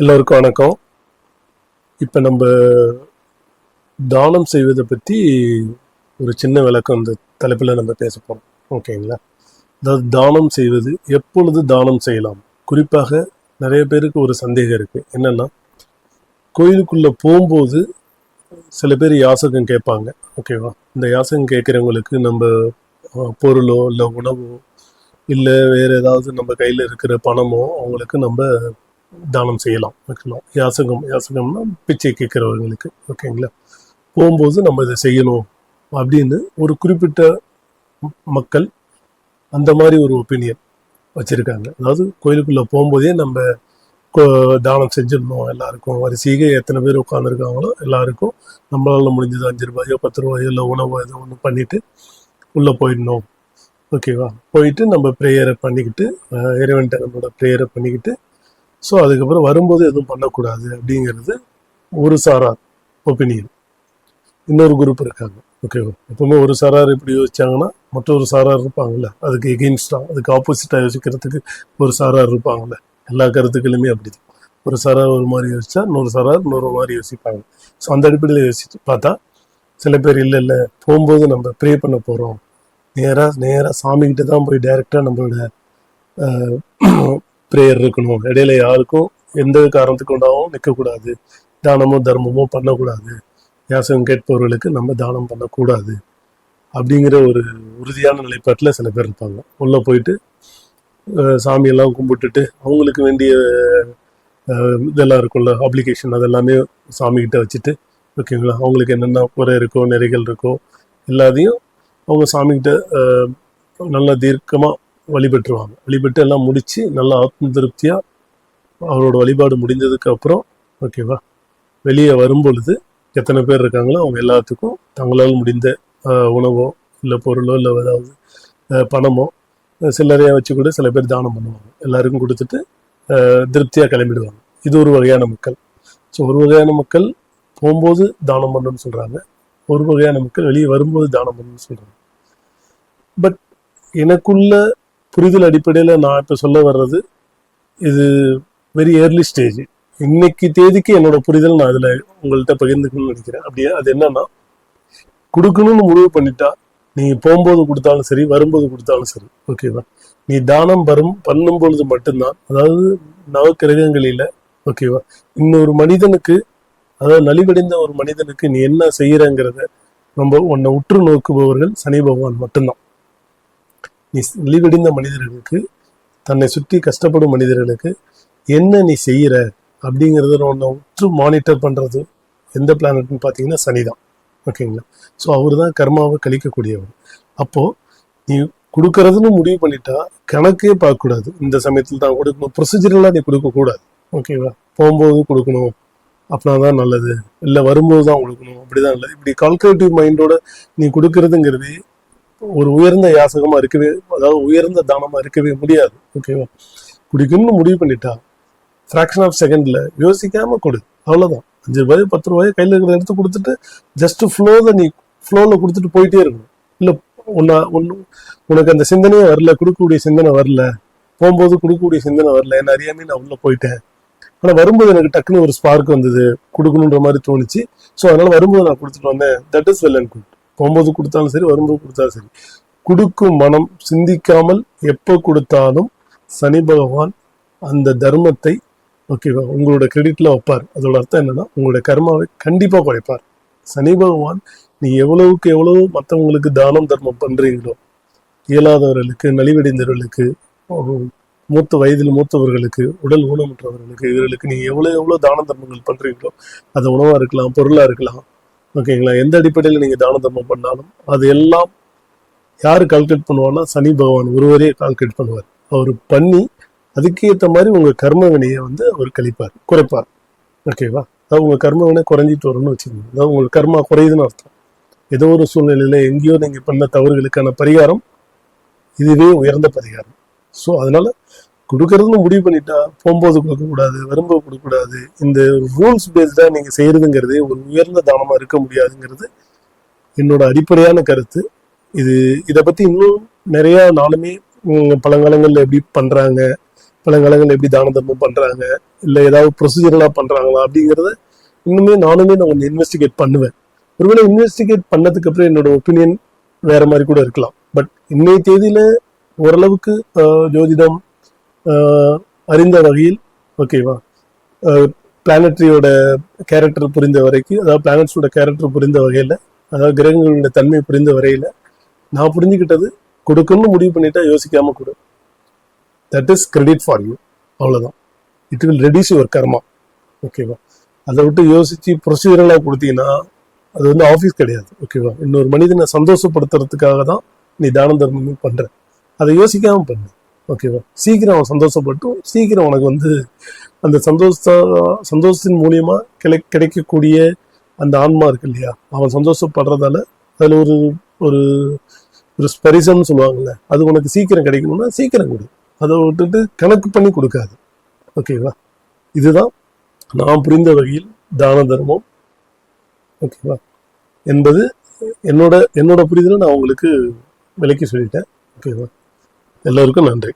எல்லோருக்கும் வணக்கம். இப்போ நம்ம தானம் செய்வதை பற்றி ஒரு சின்ன விளக்கம் இந்த தலைப்பில் நம்ம பேச போகிறோம் ஓகேங்களா? அதாவது தானம் செய்வது எப்பொழுது தானம் செய்யலாம்? குறிப்பாக நிறைய பேருக்கு ஒரு சந்தேகம் இருக்குது என்னென்னா கோயிலுக்குள்ளே போகும்போது சில பேர் யாசகம் கேட்பாங்க. ஓகேவா? இந்த யாசகம் கேட்குறவங்களுக்கு நம்ம பொருளோ இல்லை உணவோ இல்லை வேறு ஏதாவது நம்ம கையில் இருக்கிற பணமோ அவங்களுக்கு நம்ம தானம் செய்யலாம் வைக்கலாம். யாசகம் யாசகம்னா பிச்சை கேட்குறவங்களுக்கு ஓகேங்களா? போகும்போது நம்ம இதை செய்யணும் அப்படின்னு ஒரு குறிப்பிட்ட மக்கள் அந்த மாதிரி ஒரு ஒப்பீனியன் வச்சுருக்காங்க. அதாவது கோயிலுக்குள்ளே போகும்போதே நம்ம கோ- தானம் செஞ்சிடணும் எல்லாருக்கும். வரிசையாக எத்தனை பேர் உட்காந்துருக்காங்களோ எல்லாருக்கும் நம்மளால முடிஞ்சது அஞ்சு ரூபாயோ பத்து ரூபாயோ இல்லை உணவோ ஏதோ ஒன்று பண்ணிட்டு உள்ளே போயிடணும். ஓகேவா? போயிட்டு நம்ம ப்ரேயரை பண்ணிக்கிட்டு அஹ், இறைவன்கிட்ட நம்மளோட ப்ரேயரை பண்ணிக்கிட்டு ஸோ அதுக்கப்புறம் வரும்போது எதுவும் பண்ணக்கூடாது அப்படிங்கிறது ஒரு சாரார் ஒப்பீனியன் இன்னொரு குரூப் இருக்காங்க. ஓகேவா எப்பவுமே ஒரு சாரார் இப்படி யோசிச்சாங்கன்னா மற்றொரு சாரார் இருப்பாங்கல்ல? அதுக்கு எகெயின்ஸ்டாக அதுக்கு ஆப்போசிட்டாக யோசிக்கிறதுக்கு ஒரு சாரார் இருப்பாங்கல்ல? எல்லா கருத்துக்களுமே அப்படிதான். ஒரு சாரார் ஒரு மாதிரி யோசிச்சா இன்னொரு சாரார் இன்னொரு மாதிரி யோசிப்பாங்க. ஸோ அந்த அடிப்படையில் யோசிச்சு பார்த்தா சில பேர் இல்லை இல்லை. போகும்போது நம்ம ப்ரே பண்ண போகிறோம் நேராக நேராக சாமிக்கிட்ட தான் போய் டைரெக்டாக நம்மளோட ப்ரேயர் இருக்கணும். இடையில யாருக்கும் எந்த காரணத்துக்கு உண்டாகவும் நிற்கக்கூடாது தானமோ தர்மமோ பண்ணக்கூடாது. யாசகம் கேட்பவர்களுக்கு நம்ம தானம் பண்ணக்கூடாது. அப்படிங்கிற ஒரு உறுதியான நிலைப்பாட்டில் சில பேர் இருப்பாங்க. உள்ளே போயிட்டு சாமியெல்லாம் கும்பிட்டுட்டு அவங்களுக்கு வேண்டிய இதெல்லாம் இருக்கும்ல அப்ளிகேஷன் அதெல்லாமே சாமிக்கிட்ட வச்சுட்டு ஓகேங்களா? அவங்களுக்கு என்னென்ன குறை இருக்கோ நிறைகள் இருக்கோ எல்லாத்தையும் அவங்க சாமிகிட்ட நல்லா தீர்க்கமாக வழிபட்டுருவாங்க. வழிபட்டு எல்லாம் முடித்து நல்லா ஆத்ம திருப்தியாக அவரோட வழிபாடு முடிஞ்சதுக்கு அப்புறம் ஓகேவா வெளியே வரும்பொழுது எத்தனை பேர் இருக்காங்களோ அவங்க எல்லாத்துக்கும் தங்களால் முடிந்த உணவோ இல்லை பொருளோ இல்லை ஏதாவது பணமோ சில்லறையாக வச்சு கூட சில பேர் தானம் பண்ணுவாங்க. எல்லாருக்கும் கொடுத்துட்டு திருப்தியாக கிளம்பிடுவாங்க. இது ஒரு வகையான மக்கள். ஸோ ஒரு வகையான மக்கள் போகும்போது தானம் பண்ணணும்னு சொல்கிறாங்க ஒரு வகையான மக்கள் வெளியே வரும்போது தானம் பண்ணணும்னு சொல்கிறாங்க பட் எனக்குள்ள புரிதல் அடிப்படையில் நான் இப்போ சொல்ல வர்றது இது வெரி ஏர்லி ஸ்டேஜ் இன்னைக்கு தேதிக்கு என்னோட புரிதல் நான் அதில் உங்கள்கிட்ட பகிர்ந்துக்கணும்னு நினைக்கிறேன். அப்படியே அது என்னன்னா கொடுக்கணும்னு முடிவு பண்ணிட்டா நீங்க போகும்போது கொடுத்தாலும் சரி வரும்போது கொடுத்தாலும் சரி ஓகேவா நீ தானம் வரும் பண்ணும் பொழுது மட்டும்தான் அதாவது நவக்கிரகங்களில ஓகேவா இன்னொரு மனிதனுக்கு அதாவது நலிவடைந்த ஒரு மனிதனுக்கு நீ என்ன செய்யறங்கிறத நம்ம உன்னை உற்று நோக்குபவர்கள் சனி பகவான் மட்டும்தான். நீ நலிவடைந்த மனிதர்களுக்கு தன்னை சுற்றி கஷ்டப்படும் மனிதர்களுக்கு என்ன நீ செய்கிற அப்படிங்கிறத ஒன்று உற்று மானிட்டர் பண்ணுறது எந்த பிளானட்னு பார்த்தீங்கன்னா சனி தான் ஓகேங்களா ஸோ அவர் தான் கர்மாவை கழிக்கக்கூடியவர். அப்போது நீ கொடுக்கறதுன்னு முடிவு பண்ணிட்டா கணக்கே பார்க்கக்கூடாது. இந்த சமயத்தில் தான் கொடுக்கணும். ப்ரொசீஜரெல்லாம் நீ கொடுக்கக்கூடாது. ஓகேவா போகும்போது கொடுக்கணும். அப்படின்னா தான் நல்லது. இல்லை வரும்போது தான் கொடுக்கணும். அப்படிதான் நல்லது. இப்படி கால்குலேட்டிவ் மைண்டோட நீ கொடுக்கறதுங்கிறது ஒரு உயர்ந்த யாசகமா இருக்கவே அதாவது உயர்ந்த தானமா இருக்கவே முடியாது. ஓகேவா குடிக்கணும்னு முடிவு பண்ணிட்டா ஃப்ராக்ஷன் ஆஃப் செகண்ட்ல யோசிக்காம கொடு. அவ்வளவுதான். அஞ்சு ரூபாய் பத்து ரூபாய் கையில் இருக்கிறத எடுத்து கொடுத்துட்டு ஜஸ்ட் ஃப்ளோத நீ ஃப்ளோல கொடுத்துட்டு போயிட்டே இருக்கணும். இல்ல உன்ன உன் உனக்கு அந்த சிந்தனையே வரல கொடுக்கக்கூடிய சிந்தனை வரல. போகும்போது கொடுக்கக்கூடிய சிந்தனை வரல. என்ன அறியாமே நான் உள்ள போயிட்டேன். ஆனா வரும்போது எனக்கு டக்குன்னு ஒரு ஸ்பார்க் வந்தது. கொடுக்கணுன்ற மாதிரி தோணுச்சு. ஸோ அதனால வரும்போது நான் கொடுத்துட்டு வந்தேன். That is well and good போகும்போது கொடுத்தாலும் சரி வரும்போது கொடுத்தாலும் சரி. கொடுக்கும் மனம் சிந்திக்காமல் எப்போ கொடுத்தாலும் சனி பகவான் அந்த தர்மத்தை ஓகேவா உங்களோட கிரெடிட்ல வைப்பார். அதோட அர்த்தம் என்னன்னா உங்களோட கர்மாவை கண்டிப்பா குறைப்பார். சனி பகவான் நீ எவ்வளவுக்கு எவ்வளவு மற்றவங்களுக்கு தானம் தர்மம் பண்றீங்களோ இயலாதவர்களுக்கு நலிவடைந்தவர்களுக்கு மூத்த வயதில் மூத்தவர்களுக்கு உடல் ஊனமுற்றவர்களுக்கு இவர்களுக்கு நீ எவ்வளோ எவ்வளவு தான தர்மங்கள் பண்றீங்களோ அது உணவா இருக்கலாம் பொருளா இருக்கலாம் ஓகேங்களா? எந்த அடிப்படையில் நீங்க தான தர்மம் பண்ணாலும் அது எல்லாம் யாரு கால்குலேட் பண்ணுவான்னா சனி பகவான் ஒருவரே கால்குலேட் பண்ணுவார். அவர் பண்ணி அதுக்கேற்ற மாதிரி உங்க கர்ம வினையை வந்து அவர் கழிப்பார் குறைப்பார். ஓகேவா? அதாவது உங்க கர்ம வினை குறைஞ்சிட்டு வரும்னு வச்சுக்கோங்க. அதாவது உங்களுக்கு கர்மா குறையுதுன்னு அர்த்தம். ஏதோ ஒரு சூழ்நிலையில எங்கேயோ நீங்க பண்ண தவறுகளுக்கான பரிகாரம் இதுவே உயர்ந்த பரிகாரம். ஸோ அதனால கொடுக்கறதுன்னு முடிவு பண்ணிட்டா போகும்போது கொடுக்கக்கூடாது வரும்போது கொடுக்கக்கூடாது. இந்த ரூல்ஸ் பேஸ்டாக நீங்கள் செய்கிறதுங்கிறது ஒரு உயர்ந்த தானமாக இருக்க முடியாதுங்கிறது என்னோட அடிப்படையான கருத்து. இது இதை பற்றி இன்னும் நிறையா நானுமே பழங்காலங்களில் எப்படி பண்ணுறாங்க பழங்காலங்களில் எப்படி தான தர்மம் பண்ணுறாங்க இல்லை ஏதாவது ப்ரொசீஜர்லாம் பண்ணுறாங்களா அப்படிங்கிறத இன்னுமே நானுமே நான் கொஞ்சம் இன்வெஸ்டிகேட் பண்ணுவேன். ஒருவேளை இன்வெஸ்டிகேட் பண்ணதுக்கு அப்புறம் என்னோட ஒப்பீனியன் வேற மாதிரி கூட இருக்கலாம். பட் இன்னைய தேதியில ஓரளவுக்கு ஜோதிடம் அறிந்த வகையில் ஓகேவா பிளானட்ரியோட கேரக்டர் புரிந்த வரைக்கும் அதாவது பிளானட்ஸோட கேரக்டர் புரிந்த வகையில் அதாவது கிரகங்களோட தன்மை புரிந்த வரையில் நான் புரிஞ்சுக்கிட்டது கொடுக்கணும்னு முடிவு பண்ணிட்டா யோசிக்காம கொடு. That is credit for you அவ்வளோதான் it will reduce your karma ஓகேவா அதை விட்டு யோசிச்சு ப்ரொசீஜரலாக கொடுத்தீங்கன்னா அது வந்து ஆஃபீஸ் கிடையாது. ஓகேவா இன்னொரு மனிதனை சந்தோஷப்படுத்துறதுக்காக தான் நீ தான தர்மமே பண்ணுற அதை யோசிக்காமல் பண்ணு. ஓகேவா சீக்கிரம் அவன் சந்தோஷப்பட்டும் சீக்கிரம் உனக்கு வந்து அந்த சந்தோஷ சந்தோஷத்தின் மூலியமா கிடை கிடைக்கக்கூடிய அந்த ஆன்மா இருக்கு இல்லையா? அவன் சந்தோஷப்படுறதால அதில் ஒரு ஒரு ஒரு ஸ்பரிசம்னு சொல்லுவாங்கல்ல அது உனக்கு சீக்கிரம் கிடைக்கணும்னா சீக்கிரம் கொடு. அதை விட்டுட்டு கணக்கு பண்ணி கொடுக்காது. ஓகேவா இதுதான் நான் புரிந்த வகையில் தான தர்மம். ஓகேவா என்பது என்னோட என்னோட புரிதலை நான் உங்களுக்கு விளக்கி சொல்லிட்டேன். ஓகேவா எல்லோருக்கும் நன்றி.